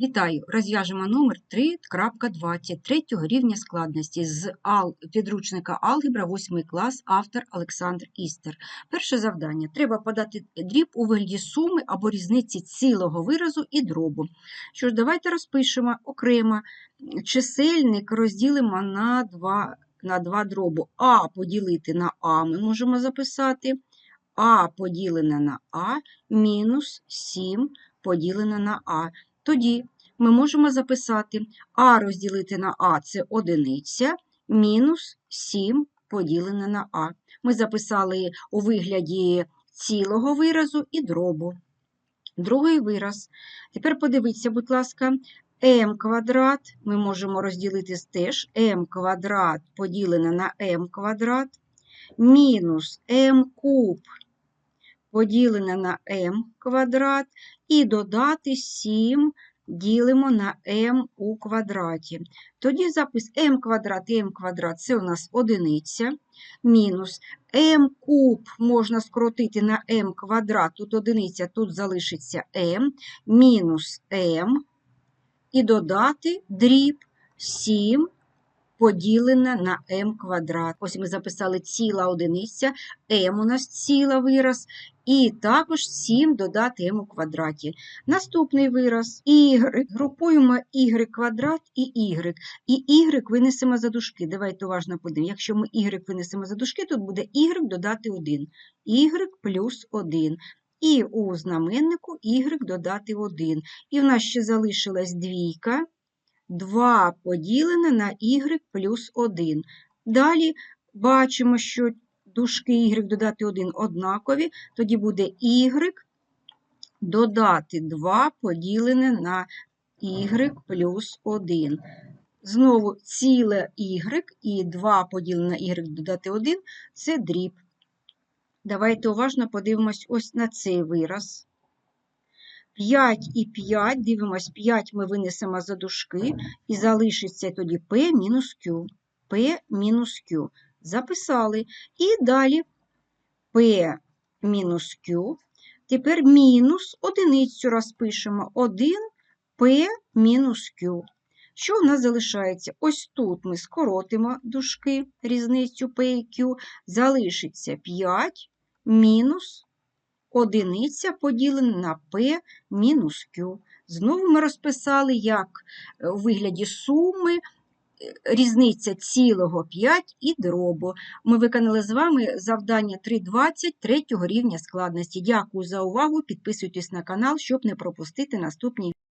Вітаю! Розв'яжемо номер 3.20 третього рівня складності з підручника Алгебра 8 клас, автор Олександр Істер. Перше завдання. Треба подати дріб у вигляді суми або різниці цілого виразу і дробу. Що ж, давайте розпишемо окремо. Чисельник розділимо на два, на два дробу. А поділити на А ми можемо записати. А поділене на А мінус 7 поділене на А. Тоді ми можемо записати А розділити на А це одиниця, мінус 7 поділене на А. Ми записали у вигляді цілого виразу і дробу. Другий вираз. Тепер подивіться, будь ласка, m квадрат ми можемо розділити теж m квадрат поділене на m квадрат, мінус m куб поділене на m квадрат і додати 7 ділимо на m у квадраті. Тоді запис m квадрат і m квадрат це у нас одиниця, мінус m куб можна скоротити на m квадрат, тут одиниця, тут залишиться m, мінус m, і додати дріб 7 поділене на m квадрат. Ось ми записали ціла одиниця, m у нас ціла вираз, і також 7 додати m у квадраті. Наступний вираз y. Групуємо y квадрат і y. І y винесемо за дужки. Давайте уважно подивимося. Якщо ми y винесемо за дужки, тут буде y додати 1. y плюс 1. І у знаменнику y додати 1. І в нас ще залишилась двійка. 2 поділене на y плюс 1. Далі бачимо, що дужки y додати 1 однакові, тоді буде y додати 2 поділене на y плюс 1. Знову ціле y і 2 поділене на y додати 1 – це дріб. Давайте уважно подивимось ось на цей вираз. 5 і 5, дивимось, 5 ми винесемо за дужки, і залишиться тоді P мінус Q. P мінус Q. Записали. І далі P мінус Q. Тепер мінус одиницю розпишемо. 1 P мінус Q. Що в нас залишається? Ось тут ми скоротимо дужки, різницю P і Q. Залишиться 5 мінус одиниця поділена на P мінус Q. Знову ми розписали, як у вигляді суми різниця цілого 5 і дробу. Ми виконали з вами завдання 3.20 третього рівня складності. Дякую за увагу. Підписуйтесь на канал, щоб не пропустити наступні